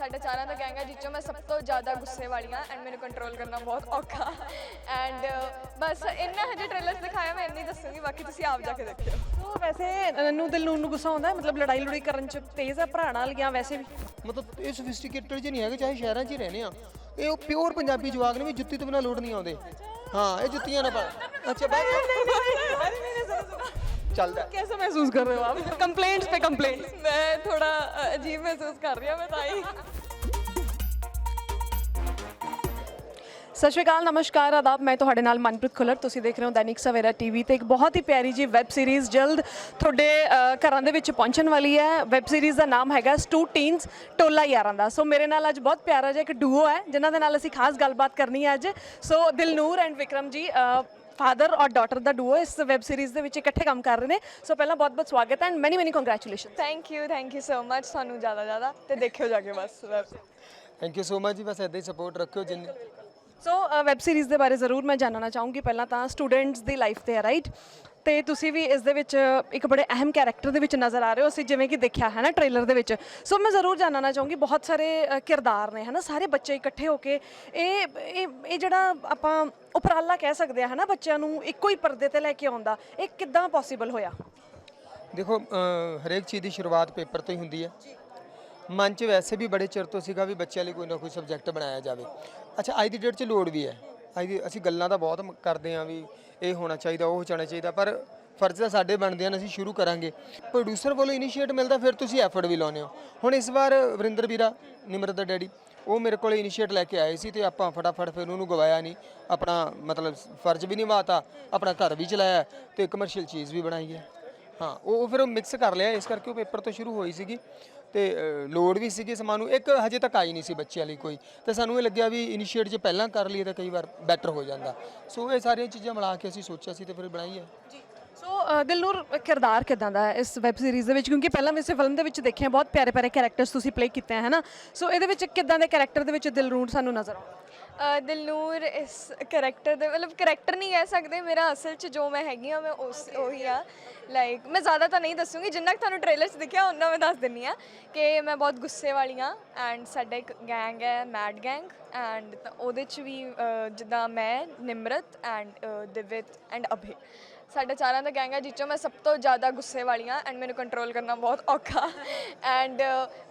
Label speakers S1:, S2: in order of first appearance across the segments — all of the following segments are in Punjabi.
S1: ਸਾਡੇ ਚਾਰਾਂ ਦਾ ਗੈਂਗ ਹੈ ਜਿਸ ਚੋਂ ਮੈਂ ਸਭ ਤੋਂ ਜ਼ਿਆਦਾ ਗੁੱਸੇ ਵਾਲੀ ਹਾਂ ਐਂਡ ਮੈਨੂੰ ਕੰਟਰੋਲ ਕਰਨਾ ਬਹੁਤ ਔਖਾ। ਐਂਡ ਬਸ ਇੰਨਾ ਹਜੇ ਟ੍ਰੇਲਰ 'ਚ ਦਿਖਾਇਆ ਮੈਂ ਇੰਨੀ ਦੱਸੂਗੀ ਬਾਕੀ ਤੁਸੀਂ ਆਪ ਜਾ ਕੇ ਦੇਖਿਓ।
S2: ਸੋ ਵੈਸੇ ਨੂੰ ਦਿਲ ਨੂੰ ਗੁੱਸਾ ਆਉਂਦਾ ਹੈ? ਮਤਲਬ ਲੜਾਈ ਲੜਾਈ ਕਰਨ ਚ ਤੇਜ਼ ਆ ਭਰਾ ਨਾਲ ਵੈਸੇ ਵੀ।
S3: ਮਤਲਬ ਇਹ ਸੋਫਿਸਟੀਕੇਟਡ ਜਿਹੇ ਨਹੀਂ ਹੈਗੇ ਚਾਹੇ ਸ਼ਹਿਰਾਂ 'ਚ ਹੀ ਰਹਿੰਦੇ ਆ। ਇਹ ਉਹ ਪਿਓਰ ਪੰਜਾਬੀ ਜਵਾਗ ਨੇ ਵੀ ਜੁੱਤੀ ਤੋਂ ਬਿਨਾ ਲੋੜ ਨਹੀਂ ਆਉਂਦੇ। ਹਾਂ ਇਹ ਜੁੱਤੀਆਂ ਨਾ ਪਾ ਅੱਛਾ ਬਾਤ ਚੱਲਦਾ
S2: कैसे महसूस कर रहे हो आप कंप्लेंट्स पे कंप्लेंट्स
S1: ਮੈਂ ਥੋੜਾ ਅ, ਅਜੀਬ ਮਹਿਸੂਸ ਕਰ ਰਹੀ ਹਾਂ ਮੈਂ ਤਾਂ ਹੀ
S2: ਸਤਿ ਸ਼੍ਰੀ ਅਕਾਲ ਨਮਸਕਾਰ ਆਦਾਬ ਮੈਂ ਤੁਹਾਡੇ ਨਾਲ ਮਨਪ੍ਰੀਤ ਖੁੱਲਰ ਤੁਸੀਂ ਦੇਖ ਰਹੇ ਹੋ ਦੈਨਿਕ ਸਵੇਰਾ ਟੀਵੀ ਤੇ ਇੱਕ ਬਹੁਤ ਹੀ ਪਿਆਰੀ ਜੀ ਵੈਬ ਸੀਰੀਜ਼ ਜਲਦ ਤੁਹਾਡੇ ਅ, ਘਰਾਂ ਦੇ ਵਿੱਚ ਪਹੁੰਚਣ ਵਾਲੀ ਹੈ ਵੈਬ ਸੀਰੀਜ਼ ਦਾ ਨਾਮ ਹੈਗਾ ਸਟੂ ਟੀਨਸ ਟੋਲਾ ਯਾਰਾਂ ਦਾ ਸੋ ਮੇਰੇ ਨਾਲ ਅੱਜ ਬਹੁਤ ਪਿਆਰਾ ਜਿਹਾ ਇੱਕ ਡੂਓ ਹੈ ਜਿਨ੍ਹਾਂ ਦੇ ਨਾਲ ਅਸੀਂ ਖਾਸ ਗੱਲਬਾਤ ਕਰਨੀ ਹੈ ਅੱਜ ਸੋ ਦਿਲਨੂਰ ਐਂਡ ਵਿਕਰਮ ਜੀ ਫਾਦਰ ਔਰ ਡਾਟਰ ਦਾ ਡੂਓ ਇਸ ਵੈਬ ਸੀਰੀਜ਼ ਦੇ ਵਿੱਚ ਇਕੱਠੇ ਕੰਮ ਕਰ ਰਹੇ ਨੇ। ਸੋ ਪਹਿਲਾਂ ਬਹੁਤ ਬਹੁਤ ਸਵਾਗਤ ਹੈ and many many congratulation
S1: thank you thank you so much ਤੁਹਾਨੂੰ ਜ਼ਿਆਦਾ ਜ਼ਿਆਦਾ ਤੇ ਦੇਖਿਓ ਜਾ ਕੇ ਬਸ
S3: ਥੈਂਕ ਯੂ ਸੋ ਮਚ ਜੀ ਬਸ ਇਦਾਂ ਹੀ ਸਪੋਰਟ ਰੱਖਿਓ ਜਿੰਨੀ
S2: ਸੋ ਵੈਬ ਸੀਰੀਜ਼ ਦੇ ਬਾਰੇ ਜ਼ਰੂਰ ਮੈਂ ਜਾਣਨਾ ਚਾਹੂੰਗੀ। ਪਹਿਲਾਂ ਤਾਂ ਸਟੂਡੈਂਟਸ ਦੀ ਲਾਈਫ ਤੇ ਹੈ ਰਾਈਟ ਤੇ ਤੁਸੀਂ ਵੀ ਇਸ ਦੇ ਵਿੱਚ ਇੱਕ ਬੜੇ ਅਹਿਮ ਕੈਰੈਕਟਰ ਦੇ ਵਿੱਚ ਨਜ਼ਰ ਆ ਰਹੇ ਹੋ। ਅਸੀਂ ਜਿਵੇਂ ਕਿ ਦੇਖਿਆ ਹੈ ਨਾ ਟ੍ਰੇਲਰ ਦੇ ਵਿੱਚ। ਸੋ ਮੈਂ ਜ਼ਰੂਰ ਜਾਣਨਾ ਚਾਹੂੰਗੀ ਬਹੁਤ ਸਾਰੇ ਅ, ਕਿਰਦਾਰ ਨੇ ਹੈ ਨਾ ਸਾਰੇ ਬੱਚੇ ਇਕੱਠੇ ਹੋ ਕੇ ਇਹ ਇਹ ਇਹ ਜਿਹੜਾ ਆਪਾਂ ਉਪਰਾਲਾ ਕਹਿ ਸਕਦੇ ਆ ਨਾ ਬੱਚਿਆਂ ਨੂੰ ਇੱਕੋ ਹੀ ਪਰਦੇ ਤੇ ਲੈ ਕੇ ਆਉਂਦਾ ਇਹ ਕਿੱਦਾਂ ਪੋਸੀਬਲ ਹੋਇਆ?
S3: ਦੇਖੋ ਅਹ, ਹਰੇਕ ਚੀਜ਼ ਦੀ ਸ਼ੁਰੂਆਤ ਪੇਪਰ ਤੋਂ ਹੀ ਹੁੰਦੀ ਹੈ। ਮਨ 'ਚ ਵੈਸੇ ਵੀ ਬੜੇ ਚਿਰ ਤੋਂ ਸੀਗਾ ਵੀ ਬੱਚਿਆਂ ਲਈ ਕੋਈ ਨਾ ਕੋਈ ਸਬਜੈਕਟ ਬਣਾਇਆ ਜਾਵੇ। ਅੱਛਾ ਅੱਜ ਦੀ ਡੇਟ 'ਚ ਲੋੜ ਵੀ ਹੈ। ਅੱਜ ਅਸੀਂ ਗੱਲਾਂ ਤਾਂ ਬਹੁਤ ਮ- ਕਰਦੇ ਆਂ ਵੀ ਇਹ ਹੋਣਾ ਚਾਹੀਦਾ, ਉਹ ਹੋਣਾ ਚਾਹੀਦਾ, ਪਰ ਫਰਜ਼ ਤਾਂ ਸਾਡੇ ਬਣਦੇ ਹਨ, ਅਸੀਂ ਸ਼ੁਰੂ ਕਰਾਂਗੇ। ਪ੍ਰੋਡਿਊਸਰ ਵੱਲੋਂ ਇਨੀਸ਼ੀਏਟ ਮਿਲਦਾ, ਫਿਰ ਤੁਸੀਂ ਐਫਰਟ ਵੀ ਲਾਉਂਦੇ ਹੋ। ਹੁਣ ਇਸ ਵਾਰ ਵਰਿੰਦਰ ਵੀਰਾ, ਨਿਮਰਤ ਦਾ ਡੈਡੀ, ਉਹ ਮੇਰੇ ਕੋਲ ਇਨੀਸ਼ੀਏਟ ਲੈ ਕੇ ਆਏ ਸੀ ਤੇ ਆਪਾਂ ਫਟਾਫਟ ਫਿਰ ਉਹਨੂੰ ਗਵਾਇਆ ਨਹੀਂ। ਆਪਣਾ ਮਤਲਬ ਫਰਜ਼ ਵੀ ਨਿਭਾਤਾ, ਆਪਣਾ ਘਰ ਵੀ ਚਲਾਇਆ ਤੇ ਕਮਰਸ਼ੀਅਲ ਚੀਜ਼ ਵੀ ਬਣਾਈ ਹੈ। ਹਾਂ, ਉਹ ਉਹ ਫਿਰ ਮਿਕਸ ਕਰ ਲਿਆ, ਇਸ ਕਰਕੇ ਉਹ ਪੇਪਰ ਤੋਂ ਸ਼ੁਰੂ ਹੋਈ ਸੀਗੀ। ਤੇ ਲੋੜ ਵੀ ਸੀਗੀ ਸਮਾਨ ਨੂੰ। ਇੱਕ ਹਜੇ ਤੱਕ ਆਈ ਨਹੀਂ ਸੀ ਬੱਚਿਆਂ ਲਈ ਕੋਈ। ਤੇ ਸਾਨੂੰ ਇਹ ਲੱਗਿਆ ਵੀ ਇਨੀਸ਼ੀਏਟ ਜੇ ਪਹਿਲਾਂ ਕਰ ਲਈਏ ਤਾਂ ਕਈ ਵਾਰ ਬੈਟਰ ਹੋ ਜਾਂਦਾ। ਸੋ ਇਹ ਸਾਰੀਆਂ ਚੀਜ਼ਾਂ ਮਿਲਾ ਕੇ ਅਸੀਂ ਸੋਚਿਆ ਸੀ ਤੇ ਫਿਰ ਬਣਾਈ ਹੈ
S2: ਜੀ। ਸੋ ਅ, ਦਿਲਨੂਰ ਕਿਰਦਾਰ ਕਿਦਾਂ ਦਾ ਹੈ ਇਸ ਵੈਬ ਸੀਰੀਜ਼ ਦੇ ਵਿੱਚ? ਕਿਉਂਕਿ ਪਹਿਲਾਂ ਵੀ ਇਸੇ ਫਿਲਮ ਦੇ ਵਿੱਚ ਦੇਖਿਆ ਬਹੁਤ ਪਿਆਰੇ ਪਿਆਰੇ ਕੈਰੈਕਟਰਸ ਤੁਸੀਂ ਪਲੇ ਕੀਤੇ ਹੈ ਨਾ ਸੋ ਇਹਦੇ ਵਿੱਚ ਕਿਦਾਂ ਦੇ ਕੈਰੈਕਟਰ ਦੇ ਵਿੱਚ ਦਿਲਨੂਰ ਸਾਨੂੰ ਨਜ਼ਰ ਆਉਂਦਾ?
S1: ਅ, ਦਿਲਨੂਰ ਇਸ ਕੈਰੈਕਟਰ ਦੇ ਮਤਲਬ ਕੈਰੈਕਟਰ ਨਹੀਂ ਕਹਿ ਸਕਦੇ ਮੇਰਾ ਅਸਲ 'ਚ ਜੋ ਮੈਂ ਹੈਗੀ ਆ ਮੈਂ ਉਸ ਉਹੀ ਆ ਲਾਈਕ ਮੈਂ ਜ਼ਿਆਦਾ ਤਾਂ ਨਹੀਂ ਦੱਸੂਗੀ ਜਿੰਨਾ ਕੁ ਤੁਹਾਨੂੰ ਟ੍ਰੇਲਰ 'ਚ ਦਿਖਿਆ ਉਹਨਾਂ ਮੈਂ ਦੱਸ ਦਿੰਨੀ ਆ ਕਿ ਮੈਂ ਬਹੁਤ ਗੁੱਸੇ ਵਾਲੀ ਆ ਐਂਡ ਸਾਡਾ ਇੱਕ ਗੈਂਗ ਹੈ ਮੈਡ ਗੈਂਗ ਐਂਡ ਉਹਦੇ 'ਚ ਵੀ ਅ, ਜਿੱਦਾਂ ਮੈਂ ਨਿਮਰਤ ਐਂਡ ਦਿਵਿਤ ਐਂਡ ਅਭੇ। ਸਾਡੇ ਚਾਰਾਂ ਦਾ ਗੈਂਗ ਹੈ ਜਿਸ ਚੋਂ ਮੈਂ ਸਭ ਤੋਂ ਜ਼ਿਆਦਾ ਗੁੱਸੇ ਵਾਲੀ ਹਾਂ ਐਂਡ ਮੈਨੂੰ ਕੰਟਰੋਲ ਕਰਨਾ ਬਹੁਤ ਔਖਾ। ਐਂਡ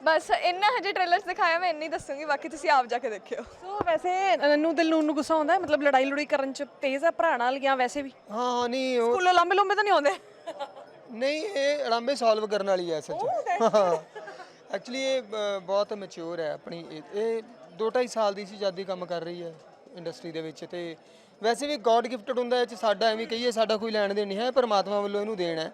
S1: ਬਸ ਇੰਨਾ ਹਜੇ ਟ੍ਰੇਲਰ 'ਚ ਦਿਖਾਇਆ ਮੈਂ ਇੰਨੀ ਦੱਸੂਗੀ ਬਾਕੀ ਤੁਸੀਂ ਆਪ ਜਾ ਕੇ ਦੇਖਿਓ।
S2: ਸੋ ਵੈਸੇ ਨੂੰ ਦਿਲਨੂਰ ਨੂੰ ਗੁੱਸਾ ਆਉਂਦਾ ਹੈ? ਮਤਲਬ ਲੜਾਈ ਲੜਾਈ ਕਰਨ ਚ ਤੇਜ਼ ਆ ਭਰਾ ਨਾਲ ਜਾਂ ਵੈਸੇ ਵੀ?
S3: ਹਾਂ ਨਹੀਂ ਉਹ
S2: ਸਕੂਲੋਂ ਲੰਬੇ ਲੰਬੇ ਤਾਂ ਨਹੀਂ ਆਉਂਦੇ?
S3: ਨਹੀਂ ਇਹ ਅੜਾਂਬੇ ਸੋਲਵ ਕਰਨ ਵਾਲੀ ਹੈ ਸੱਚ। ਐਕਚੁਅਲੀ ਇਹ ਅ, ਬਹੁਤ ਮੈਚੁਰ ਹੈ ਆਪਣੀ ਇਹ- ਇਹ 2.5 ਸਾਲ ਦੀ ਸੀ ਜਦ ਦੀ ਕੰਮ ਕਰ ਰਹੀ ਹੈ ਇੰਡਸਟਰੀ ਦੇ ਵਿੱਚ ਤੇ ਵੈਸੇ ਵੀ ਗੋਡ ਗਿਫਟਡ ਹੁੰਦਾ ਇਹ ਚ, ਸਾਡਾ ਐਵੇਂ ਕਹੀਏ, ਸਾਡਾ ਕੋਈ ਲੈਣ ਦੇਣ ਨਹੀਂ ਹੈ, ਪਰਮਾਤਮਾ ਵੱਲੋਂ ਇਹਨੂੰ ਦੇਣ ਹੈ।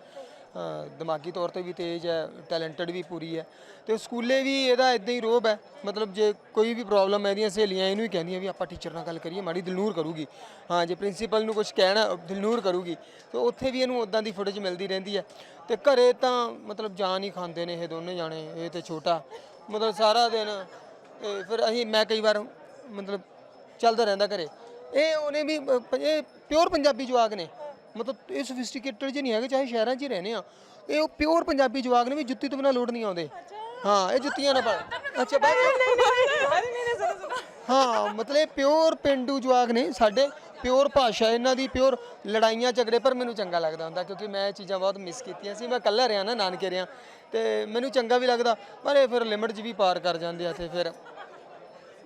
S3: ਦਿਮਾਗੀ ਤੌਰ ਤੇ ਵੀ ਤੇਜ਼ ਹੈ ਟੈਲੈਂਟਡ ਵੀ ਪੂਰੀ ਹੈ। ਤੇ ਸਕੂਲੇ ਵੀ ਇਹਦਾ ਇਦਾਂ ਹੀ ਰੋਬ ਹੈ, ਮਤਲਬ ਜੇ ਕੋਈ ਵੀ ਪ੍ਰੋਬਲਮ ਹੈ ਇਹਦੀਆਂ ਸਹੇਲੀਆਂ ਇਹਨੂੰ ਹੀ ਕਹਿੰਦੀਆਂ ਵੀ ਆਪਾਂ ਟੀਚਰ ਨਾਲ ਗੱਲ ਕਰੀਏ, ਮਾੜੀ ਦਿਲਨੂਰ ਕਰੂਗੀ। ਹਾਂ, ਜੇ ਪ੍ਰਿੰਸੀਪਲ ਨੂੰ ਕੁਝ ਕਹਿਣਾ, ਦਿਲਨੂਰ ਕਰੂਗੀ। ਤੇ ਉੱਥੇ ਵੀ ਇਹਨੂੰ ਉਦਾਂ ਦੀ ਫੁਟੇਜ ਮਿਲਦੀ ਰਹਿੰਦੀ ਹੈ। ਤੇ ਘਰੇ ਤਾਂ ਮਤਲਬ ਜਾਨ ਹੀ ਖਾਂਦੇ ਨੇ ਇਹ ਦੋਨੇ ਜਾਣੇ, ਇਹ ਤੇ ਛੋਟਾ। ਮਤਲਬ ਸਾਰਾ ਦਿਨ, ਤੇ ਫਿਰ ਅਸੀਂ, ਮੈਂ ਕਈ ਵਾਰ ਮਤਲਬ ਚੱਲਦਾ ਰਹਿੰਦਾ ਘਰੇ। ਇਹ ਉਹਨੇ ਵੀ ਅ, ਪ- ਇਹ ਪਿਓਰ ਪੰਜਾਬੀ ਜਵਾਗ ਨੇ। ਮਤਲਬ ਇਹ ਸੋਫਿਸਟੀਕੇਟਡ ਜਿਹੇ ਨਹੀਂ ਹੈਗੇ ਚਾਹੇ ਸ਼ਹਿਰਾਂ 'ਚ ਹੀ ਰਹਿੰਦੇ ਆ। ਇਹ ਉਹ ਪਿਓਰ ਪੰਜਾਬੀ ਜਵਾਗ ਨੇ ਵੀ ਜੁੱਤੀ ਤੋਂ ਬਿਨਾ ਲੋੜ ਨਹੀਂ ਆਉਂਦੇ। ਹਾਂ ਇਹ ਜੁੱਤੀਆਂ ਨਾ ਪਾ ਅੱਛਾ ਬਾਤ ਹਾਂ ਮਤਲਬ ਇਹ ਪਿਓਰ ਪਿੰਡੂ ਜਵਾਗ ਨੇ ਸਾਡੇ। ਪਿਓਰ ਭਾਸ਼ਾ ਇਹਨਾਂ ਦੀ ਪਿਓਰ ਲੜਾਈਆਂ ਝਗੜੇ ਪਰ ਮੈਨੂੰ ਚੰਗਾ ਲੱਗਦਾ ਹੁੰਦਾ ਕਿਉਂਕਿ ਮੈਂ ਇਹ ਚੀਜ਼ਾਂ ਬਹੁਤ ਮਿਸ ਕੀਤੀਆਂ ਸੀ। ਮੈਂ ਇਕੱਲਾ ਰਿਹਾ ਨਾ ਨਾਨਕੇ ਰਿਹਾ। ਤੇ ਮੈਨੂੰ ਚੰਗਾ ਵੀ ਲੱਗਦਾ ਪਰ ਇਹ ਫਿਰ ਲਿਮਿਟ 'ਚ ਵੀ ਪਾਰ ਕਰ ਜਾਂਦੇ ਆ ਤੇ ਫਿਰ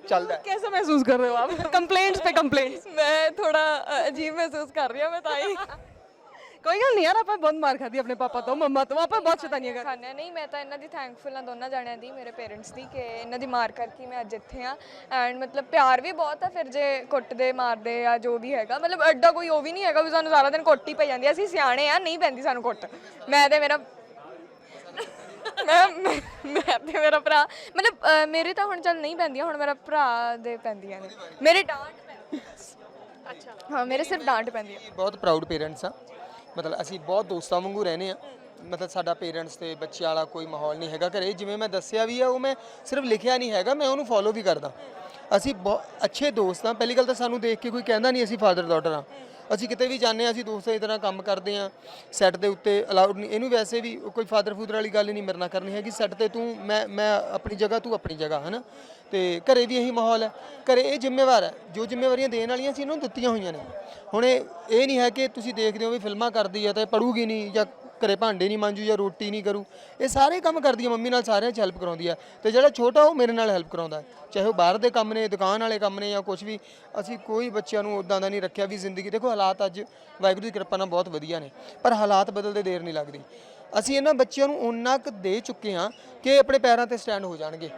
S3: ਚੱਲਦਾ ਹੈ।
S2: कैसे महसूस कर रहे हो आप कंप्लेंट्स पे कंप्लेंट्स
S1: ਮੈਂ ਥੋੜਾ ਅ, ਅਜੀਬ ਮਹਿਸੂਸ ਕਰ ਰਹੀ ਹਾਂ ਮੈਂ ਤਾਂ ਹੀ
S2: ਕੋਈ ਗੱਲ ਨਹੀਂ ਯਾਰ ਆਪਾਂ ਬਹੁਤ ਮਾਰ ਖਾਦੀ ਆਪਣੇ ਪਾਪਾ ਤੋਂ ਮੰਮਾ ਤੋਂ ਆਪਾਂ ਬਹੁਤ ਸ਼ੈਤਾਨੀਆਂ ਕਰ
S1: ਖਾਣਾ ਨਹੀਂ ਮੈਂ ਤਾਂ ਇਹਨਾਂ ਦੀ ਥੈਂਕਫੁਲ ਹਾਂ ਦੋਨਾਂ ਜਾਣਿਆਂ ਦੀ ਮੇਰੇ ਪੇਰੈਂਟਸ ਦੀ ਕਿ ਇਹਨਾਂ ਦੀ ਮਾਰ ਕਰਕੇ ਮੈਂ ਅੱਜ ਇੱਥੇ ਆ ਐਂਡ ਮਤਲਬ ਪਿਆਰ ਵੀ ਬਹੁਤ ਆ ਫਿਰ ਜੇ ਕੁੱਟਦੇ ਮਾਰਦੇ ਆ ਜੋ ਵੀ ਹੈਗਾ ਮਤਲਬ ਐਡਾ ਕੋਈ ਉਹ ਵੀ ਨਹੀਂ ਹੈਗਾ ਵੀ ਸਾਨੂੰ ਸਾਰਾ ਦਿਨ ਕੁੱਟ ਹੀ ਪਈ ਜਾਂਦੀ ਆ। ਅਸੀਂ ਸਿਆਣੇ ਆ ਨਹੀਂ ਪੈਂਦੀ ਸਾਨੂੰ ਕੁੱਟ ਮੈਂ ਤੇ ਮੇਰਾ ਮੈਂ ਮੈਂ ਤੇ ਮੇਰਾ ਭਰਾ ਮਤਲਬ ਅ, ਮੇਰੇ ਤਾਂ ਹੁਣ ਚੱਲ ਨਹੀਂ ਪੈਂਦੀਆਂ ਹੁਣ ਮੇਰਾ ਭਰਾ ਦੇ ਪੈਂਦੀਆਂ ਨੇ। ਮੇਰੇ ਡਾਂਟ ਪੈਂਦੀ ਅੱਛਾ। ਹਾਂ ਮੇਰੇ ਸਿਰਫ ਡਾਂਟ ਪੈਂਦੀ ਆ
S3: ਅਸੀਂ ਬਹੁਤ ਪ੍ਰਾਊਡ ਪੇਰੈਂਟਸ ਆ ਮਤਲਬ ਅਸੀਂ ਬਹੁਤ ਦੋਸਤਾਂ ਵਾਂਗੂ ਰਹਿੰਦੇ ਆ ਮਤਲਬ ਸਾਡਾ ਪੇਰੈਂਟਸ ਤੇ ਬੱਚਿਆਂ ਵਾਲਾ ਕੋਈ ਮਾਹੌਲ ਨਹੀਂ ਹੈਗਾ ਘਰੇ। ਜਿਵੇਂ ਮੈਂ ਦੱਸਿਆ ਵੀ ਆ ਉਹ ਮੈਂ ਸਿਰਫ ਲਿਖਿਆ ਨਹੀਂ ਹੈਗਾ ਮੈਂ ਉਹਨੂੰ ਫੋਲੋ ਵੀ ਕਰਦਾ। ਅਸੀਂ ਬਹੁਤ ਅੱਛੇ ਦੋਸਤ ਆ ਪਹਿਲੀ ਗੱਲ ਤਾਂ ਸਾਨੂੰ ਦੇਖ ਕੇ ਕੋਈ ਕਹਿੰਦਾ ਨਹੀਂ ਅਸੀਂ ਫਾਦਰ ਡਾਟਰ ਆ ਅਸੀਂ ਕਿਤੇ ਵੀ ਜਾਂਦੇ ਹਾਂ, ਅਸੀਂ ਦੋਸਤਾਂ ਦੀ ਤਰ੍ਹਾਂ ਕੰਮ ਕਰਦੇ ਹਾਂ ਸੈੱਟ ਦੇ ਉੱਤੇ ਅਲਾਉਡ ਨਹੀਂ, ਇਹਨੂੰ ਵੈਸੇ ਵੀ ਕੋਈ ਫਾਦਰ ਫੂਦਰ ਵਾਲੀ ਗੱਲ ਨਹੀਂ ਮੇਰੇ ਨਾਲ ਕਰਨੀ ਹੈਗੀ ਸੈੱਟ ਤੇ ਤੂੰ, ਮੈਂ ਮੈਂ ਆਪਣੀ ਜਗ੍ਹਾ, ਤੂੰ ਆਪਣੀ ਜਗ੍ਹਾ, ਹਨਾ? ਤੇ ਘਰੇ ਵੀ ਇਹੀ ਮਾਹੌਲ ਹੈ। ਘਰੇ ਇਹ ਜ਼ਿੰਮੇਵਾਰ ਹੈ, ਜੋ ਜ਼ਿੰਮੇਵਾਰੀਆਂ ਦੇਣ ਵਾਲੀਆਂ ਸੀ, ਇਹਨਾਂ ਨੂੰ ਦਿੱਤੀਆਂ ਹੋਈਆਂ ਨੇ। ਹੁਣ ਇਹ ਇਹ ਨਹੀਂ ਹੈ ਕਿ ਤੁਸੀਂ ਦੇਖਦੇ ਹੋ ਵੀ ਫਿਲਮਾਂ ਕਰਦੀ ਹੈ ਤਾਂ ਇਹ ਪੜੂਗੀ ਨਹੀਂ ਜਾਂ ਘਰੇ ਭਾਂਡੇ ਨਹੀਂ ਮਾਂਜੂ ਜਾਂ ਰੋਟੀ ਨਹੀਂ ਕਰੂ, ਇਹ ਸਾਰੇ ਕੰਮ ਕਰਦੀ ਹੈ ਮੰਮੀ ਨਾਲ ਸਾਰਿਆਂ 'ਚ ਹੈਲਪ ਕਰਾਉਂਦੀ ਹੈ ਤੇ ਜਿਹੜਾ ਛੋਟਾ ਉਹ ਮੇਰੇ ਨਾਲ ਹੈਲਪ ਕਰਾਉਂਦਾ। ਚਾਹੇ ਉਹ ਬਾਹਰ ਦੇ ਕੰਮ ਨੇ, ਦੁਕਾਨ ਵਾਲੇ ਕੰਮ ਨੇ ਜਾਂ ਕੁਝ ਵੀ, ਅਸੀਂ ਕੋਈ ਬੱਚਿਆਂ ਨੂੰ ਉਦਾਂ ਦਾ ਨਹੀਂ ਰੱਖਿਆ ਵੀ ਜ਼ਿੰਦਗੀ, ਦੇਖੋ ਹਾਲਾਤ ਅੱਜ ਵਾਹਿਗੁਰੂ ਦੀ ਕਿਰਪਾ ਨਾਲ ਬਹੁਤ ਵਧੀਆ ਨੇ, ਪਰ ਹਾਲਾਤ ਬਦਲਦੇ ਦੇਰ ਨਹੀਂ ਲੱਗਦੀ। ਅਸੀਂ ਇਹਨਾਂ ਬੱਚਿਆਂ ਨੂੰ ਓਨਾ ਕੁ ਦੇ ਚੁੱਕੇ ਹਾਂ ਕਿ ਆਪਣੇ ਪੈਰਾਂ ਤੇ ਸਟੈਂਡ ਹੋ ਜਾਣਗੇ।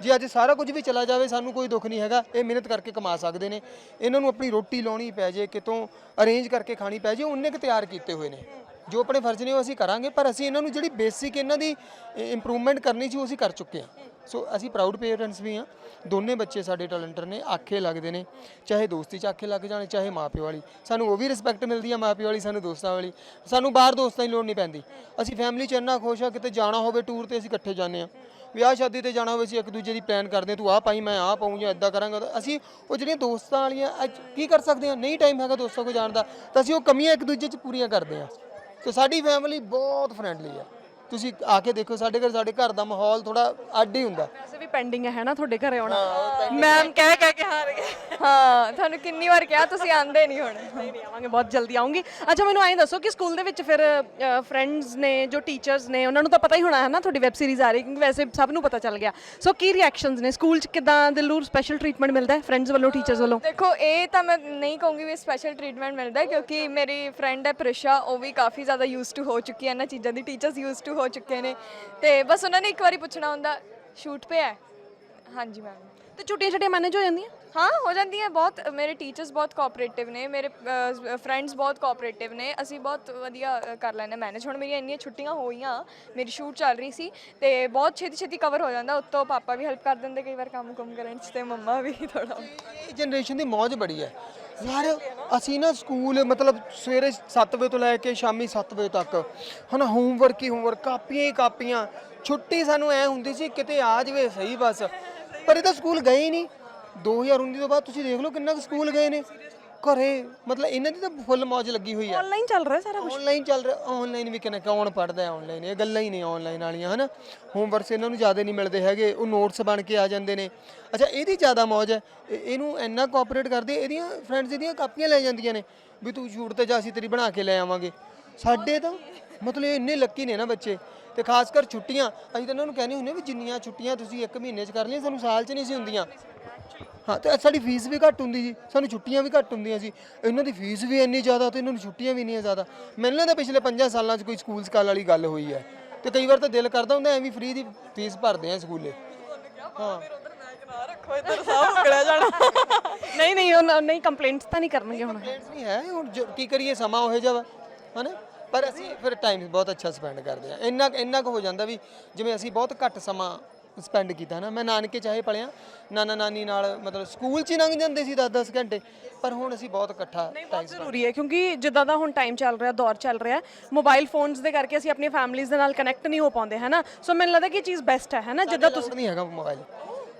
S3: ਜੇ ਅੱਜ ਸਾਰਾ ਕੁਝ ਵੀ ਚਲਾ ਜਾਵੇ, ਸਾਨੂੰ ਕੋਈ ਦੁੱਖ ਨਹੀਂ ਹੈਗਾ, ਇਹ ਮਿਹਨਤ ਕਰਕੇ ਕਮਾ ਸਕਦੇ ਨੇ। ਇਹਨਾਂ ਨੂੰ ਆਪਣੀ ਰੋਟੀ ਲਾਉਣੀ ਪੈ ਜੇ, ਕਿਤੋਂ ਅਰੇਂਜ ਕਰਕੇ ਖਾਣੀ ਪੈ ਜੇ ਉਹਨੇ ਕੁ ਤਿਆਰ ਕੀਤੇ ਹੋਏ ਨੇ। ਜੋ ਆਪਣੇ ਫਰਜ਼ ਨੇ ਉਹ ਅਸੀਂ ਕਰਾਂਗੇ ਪਰ ਅਸੀਂ ਇਹਨਾਂ ਨੂੰ ਜਿਹੜੀ ਬੇਸਿਕ ਇਹਨਾਂ ਦੀ ਇੰਪਰੂਵਮੈਂਟ ਕਰਨੀ ਸੀ ਉਹ ਅਸੀਂ ਕਰ ਚੁੱਕੇ ਹਾਂ। ਸੋ ਅਸੀਂ ਪ੍ਰਾਊਡ ਪੇਰੈਂਟਸ ਵੀ ਹਾਂ। ਦੋਨੇ ਬੱਚੇ ਸਾਡੇ ਟੈਲੈਂਟਰ ਨੇ ਆਖੇ ਲੱਗਦੇ ਨੇ। ਚਾਹੇ ਦੋਸਤੀ ਚ ਆਖੇ ਲੱਗ ਜਾਣ ਚਾਹੇ ਮਾਪਿਓ ਵਾਲੀ। ਸਾਨੂੰ ਉਹ ਵੀ ਰਿਸਪੈਕਟ ਮਿਲਦੀ ਆ ਮਾਪਿਓ ਵਾਲੀ ਸਾਨੂੰ ਦੋਸਤਾਂ ਵਾਲੀ। ਸਾਨੂੰ ਬਾਹਰ ਦੋਸਤਾਂ ਦੀ ਲੋੜ ਨਹੀਂ ਪੈਂਦੀ। ਅਸੀਂ ਫੈਮਿਲੀ ਚ ਇੰਨਾ ਖੁਸ਼ ਆ ਕਿਤੇ ਜਾਣਾ ਹੋਵੇ ਟੂਰ ਤੇ ਅਸੀਂ ਇਕੱਠੇ ਜਾਂਦੇ ਆ ਵਿਆਹ ਸ਼ਾਦੀ ਤੇ ਜਾਣਾ ਹੋਵੇ ਅਸੀਂ ਇੱਕ ਦੂਜੇ ਦੀ ਪਲਾਨ ਕਰਦੇ ਹਾਂ, ਤੂੰ ਆਹ ਪਾਈ ਮੈਂ ਆਹ ਪਾਉਂ ਜਾਂ ਇਦਾਂ ਕਰਾਂਗਾ ਅਸੀਂ ਉਹ ਜਿਹੜੀਆਂ ਦੋਸਤਾਂ ਵਾਲੀਆਂ ਅੱਜ ਕੀ ਕਰ ਸਕਦੇ ਹਾਂ? ਨਹੀਂ ਟਾਈਮ ਹੈਗਾ ਦੋਸਤਾਂ ਕੋਲ ਜਾਣ ਦਾ ਤਾਂ ਅਸੀਂ ਉਹ ਕਮੀਆਂ ਇੱਕ ਦੂਜੇ 'ਚ ਪੂਰੀਆਂ ਕਰਦੇ ਹਾਂ। ਤੇ ਸਾਡੀ ਫੈਮਿਲੀ ਬਹੁਤ ਫਰੈਂਡਲੀ ਆ। ਤੁਸੀਂ ਆ ਕੇ ਦੇਖੋ ਸਾਡੇ ਘਰ ਸਾਡੇ ਘਰ ਦਾ ਮਾਹੌਲ ਥੋੜਾ ਅੱਡ ਹੀ ਹੁੰਦਾ।
S2: ਵੈਸੇ ਵੀ ਪੈਂਡਿੰਗ ਹੈ ਨਾ ਤੁਹਾਡੇ ਘਰੇ ਆਉਣਾ? ਮੈਮ ਕਹਿ ਕਹਿ ਕੇ ਹਾਰ ਗਏ।
S1: ਹਾਂ ਤੁਹਾਨੂੰ ਕਿੰਨੀ ਵਾਰ ਕਿਹਾ ਤੁਸੀਂ ਆਂਦੇ ਨਹੀਂ ਹੁਣ।
S2: ਨਹੀਂ ਨਹੀਂ ਆਵਾਂਗੇ ਬਹੁਤ ਜਲਦੀ ਆਉਂਗੀ। ਅੱਛਾ ਮੈਨੂੰ ਐਂ ਦੱਸੋ ਕਿ ਸਕੂਲ ਦੇ ਵਿੱਚ ਫਿਰ ਫਰੈਂਡਸ ਨੇ ਜੋ ਟੀਚਰਸ ਨੇ ਉਹਨਾਂ ਨੂੰ ਤਾਂ ਪਤਾ ਹੀ ਹੋਣਾ ਹੈ ਨਾ ਤੁਹਾਡੀ ਵੈਬ ਸੀਰੀਜ਼ ਆ ਰਹੀ ਕਿਉਂਕਿ ਵੈਸੇ ਸਭ ਨੂੰ ਪਤਾ ਚੱਲ ਗਿਆ। ਸੋ ਕੀ ਰਿਐਕਸ਼ਨਸ ਨੇ? ਸਕੂਲ 'ਚ ਕਿਦਾਂ ਦਿਲੂਰ ਸਪੈਸ਼ਲ ਟ੍ਰੀਟਮੈਂਟ ਮਿਲਦਾ ਹੈ ਫਰੈਂਡਸ ਵੱਲੋਂ ਟੀਚਰਸ ਵੱਲੋਂ?
S1: ਦੇਖੋ ਇਹ ਤਾਂ ਮੈਂ ਨਹੀਂ ਕਹੂੰਗੀ ਵੀ ਸਪੈਸ਼ਲ ਟ੍ਰੀਟਮੈਂਟ ਮਿਲਦਾ ਕਿਉਂਕਿ ਮੇਰੀ ਫਰੈਂਡ ਹੈ ਪ੍ਰਿਸ਼ਾ ਉਹ ਵੀ ਕਾਫੀ ਜ਼ਿਆਦਾ ਯੂਜ਼ਡ ਟੂ ਹੋ ਚੁੱਕੀ ਹੈ ਇਹਨਾਂ ਚੀਜ਼ਾਂ ਦੀ ਟੀਚਰਸ ਯੂਜ਼ਡ ਟੂ ਹੋ ਚੁੱਕੇ ਨੇ। ਤੇ ਬਸ ਉਹਨਾਂ ਨੇ ਇੱਕ ਵਾਰੀ ਪੁੱਛਣਾ ਹੁੰਦਾ ਸ਼ੂਟ ਪੇ ਹੈ? ਹਾਂਜੀ ਮੈਮ
S2: ਤੇ ਛੁੱਟੀਆਂ ਛੁੱਟੀਆਂ ਮੈਨੇਜ ਹੋ ਜਾਂਦੀਆਂ?
S1: ਹਾਂ ਹੋ ਜਾਂਦੀ ਹੈ ਬਹੁਤ ਮੇਰੇ ਟੀਚਰਸ ਬਹੁਤ ਕੋਆਪਰੇਟਿਵ ਨੇ ਮੇਰੇ ਫਰੈਂਡਸ ਬਹੁਤ ਕੋਆਪਰੇਟਿਵ ਨੇ। ਅਸੀਂ ਬਹੁਤ ਵਧੀਆ ਕਰ ਲੈਂਦੇ ਮੈਨੇਜ। ਹੁਣ ਮੇਰੀਆਂ ਇੰਨੀਆਂ ਛੁੱਟੀਆਂ ਹੋਈਆਂ ਮੇਰੀ ਸ਼ੂਟ ਚੱਲ ਰਹੀ ਸੀ ਤੇ ਬਹੁਤ ਛੇਤੀ ਛੇਤੀ ਕਵਰ ਹੋ ਜਾਂਦਾ। ਉੱਤੋਂ ਪਾਪਾ ਵੀ ਹੈਲਪ ਕਰ ਦਿੰਦੇ ਕਈ ਵਾਰ ਕੰਮ ਕੁਮ ਕਰਨ ਚ ਤੇ ਮੰਮਾ ਵੀ ਥੋੜਾ
S3: ਇਹ ਜਨਰੇਸ਼ਨ ਦੀ ਮੌਜ ਬੜੀ ਹੈ। ਯਾਰ, ਅਸੀਂ ਨਾ ਸਕੂਲ ਮਤਲਬ ਸਵੇਰੇ 7 ਵਜੇ ਤੋਂ ਲੈ ਕੇ ਸ਼ਾਮੀ 7 ਵਜੇ ਤੱਕ ਹੁਣ ਹੋਮਵਰਕ ਹੀ ਹੋਮਵਰਕ ਕਾਪੀਆਂ ਹੀ ਕਾਪੀਆਂ। ਛੁੱਟੀ ਸਾਨੂੰ ਐ ਹੁੰਦੀ ਸੀ, ਕਿਤੇ ਆ ਜਵੇ ਸਹੀ ਬਸ। ਪਰ ਇਹ ਤਾਂ ਸਕੂਲ ਗਏ ਹੀ ਨਹੀਂ। 2019 ਤੋਂ ਬਾਅਦ ਤੁਸੀਂ ਦੇਖ ਲਓ ਕਿੰਨਾ ਕੁ ਸਕੂਲ ਗਏ ਨੇ। ਘਰੇ ਮਤਲਬ ਇਹਨਾਂ ਦੀ ਤਾਂ ਫੁੱਲ ਮੌਜ ਲੱਗੀ ਹੋਈ ਹੈ
S2: ਆਨਲਾਈਨ ਚੱਲ ਰਿਹਾ ਸਾਰਾ
S3: ਆਨਲਾਈਨ ਚੱਲ ਰਿਹਾ ਆਨਲਾਈਨ ਵੀ ਕਿੰਨਾ ਕੌਣ ਪੜਦਾ ਹੈ ਆਨਲਾਈਨ ਇਹ ਗੱਲਾਂ ਹੀ ਨੇ ਆਨਲਾਈਨ ਵਾਲੀਆਂ ਹਨਾ? ਹੋਮਵਰਕਸ ਇਹਨਾਂ ਨੂੰ ਜ਼ਿਆਦਾ ਨਹੀਂ ਮਿਲਦੇ ਹੈਗੇ ਉਹ ਨੋਟਸ ਬਣ ਕੇ ਆ ਜਾਂਦੇ ਨੇ। ਅੱਛਾ ਇਹਦੀ ਜ਼ਿਆਦਾ ਮੌਜ ਹੈ ਇਹ- ਇਹਨੂੰ ਇੰਨਾ ਕੋਆਪਰੇਟ ਕਰਦੀ ਇਹਦੀਆਂ ਫਰੈਂਡਸ ਇਹਦੀਆਂ ਕਾਪੀਆਂ ਲੈ ਜਾਂਦੀਆਂ ਨੇ ਵੀ ਤੂੰ ਸ਼ੂਟ ਤੇ ਜਾ ਅਸੀਂ ਤੇਰੀ ਬਣਾ ਕੇ ਲੈ ਆਵਾਂਗੇ। ਸਾਡੇ ਤਾਂ ਮਤਲਬ ਇਹ ਇੰਨੇ ਲੱਕੀ ਨੇ ਨਾ ਬੱਚੇ ਤੇ ਖਾਸ ਕਰ ਛੁੱਟੀਆਂ ਅਸੀਂ ਤਾਂ ਇਹਨਾਂ ਨੂੰ ਕਹਿੰਦੇ ਹੁੰਦੇ ਵੀ ਜਿੰਨੀਆਂ ਛੁੱਟੀਆਂ ਤੁਸੀਂ ਇੱਕ ਮਹੀਨੇ 'ਚ ਕਰ ਲਈਆਂ ਸਾਨੂੰ ਸਾਲ 'ਚ ਨਹੀਂ ਸੀ ਹੁੰਦੀਆਂ। ਹਾਂ ਤੇ ਸਾਡੀ ਫੀਸ ਵੀ ਘੱਟ ਹੁੰਦੀ ਜੀ। ਸਾਨੂੰ ਛੁੱਟੀਆਂ ਵੀ ਘੱਟ ਹੁੰਦੀਆਂ ਸੀ ਇਹਨਾਂ ਦੀ ਫੀਸ ਵੀ ਇੰਨੀ ਜ਼ਿਆਦਾ ਤੇ ਇਹਨਾਂ ਨੂੰ ਛੁੱਟੀਆਂ ਵੀ ਇੰਨੀਆਂ ਜ਼ਿਆਦਾ। ਮੈਨੂੰ ਲੱਗਦਾ ਪਿਛਲੇ 5 ਸਾਲਾਂ 'ਚ ਕੋਈ ਸਕੂਲ ਸਕਾਲ ਵਾਲੀ ਗੱਲ ਹੋਈ ਹੈ। ਤੇ ਕਈ ਵਾਰ ਤਾਂ ਦਿਲ ਕਰਦਾ ਹੁੰਦਾ ਐਵੇਂ ਫ੍ਰੀ ਦੀ ਫੀਸ ਭਰਦੇ ਆ ਸਕੂਲੇ। ਹਾਂ।
S2: ਨਹੀਂ ਨਹੀਂ ਉਹ ਨਹੀਂ ਕੰਪਲੇਂਟਸ ਤਾਂ ਨਹੀਂ ਕਰਨਗੇ ਹੁਣ।
S3: ਕੰਪਲੇਂਟਸ ਨਹੀਂ ਹੈ ਹੁਣ ਜੋ- ਕੀ ਕਰੀਏ ਸਮਾਂ ਉਹੋ ਜਿਹਾ ਵਾ ਹਨਾ? ਪਰ ਅਸੀਂ ਫਿਰ ਟਾਈਮ ਬਹੁਤ ਅੱਛਾ ਸਪੈਂਡ ਕਰਦੇ ਆ। ਇੰਨਾ ਇੰਨਾ ਕੁ ਹੋ ਜਾਂਦਾ ਵੀ ਜਿਵੇਂ ਅਸੀਂ ਬਹੁਤ ਘੱਟ ਸਮਾਂ ਸਪੈਂਡ ਕੀਤਾ ਨਾ ਮੈਂ ਨਾਨਕੇ ਚਾਹੇ ਪਲਿਆ ਨਾਨਾ ਨਾਨੀ ਨਾਲ ਮਤਲਬ ਸਕੂਲ 'ਚ ਹੀ ਲੰਘ ਜਾਂਦੇ ਸੀ 10-10 ਘੰਟੇ ਪਰ ਹੁਣ ਅਸੀਂ ਬਹੁਤ ਇਕੱਠਾ ਟਾਈਮ
S2: ਜ਼ਰੂਰੀ ਹੈ ਕਿਉਂਕਿ ਜਿੱਦਾਂ ਦਾ ਹੁਣ ਟਾਈਮ ਚੱਲ ਰਿਹਾ ਦੌਰ ਚੱਲ ਰਿਹਾ ਮੋਬਾਈਲ ਫੋਨਸ ਦੇ ਕਰਕੇ ਅਸੀਂ ਆਪਣੀ ਫੈਮਿਲੀਜ਼ ਦੇ ਨਾਲ ਕਨੈਕਟ ਨਹੀਂ ਹੋ ਪਾਉਂਦੇ ਹੈ ਨਾ ਸੋ ਮੈਨੂੰ ਲੱਗਦਾ ਕਿ ਇਹ ਚੀਜ਼ ਬੈਸਟ ਹੈ ਹੈ ਨਾ ਜਿੱਦਾਂ
S3: ਤੁਸੀਂ ਨਹੀਂ ਹੈਗਾ ਮੋਬਾਈਲ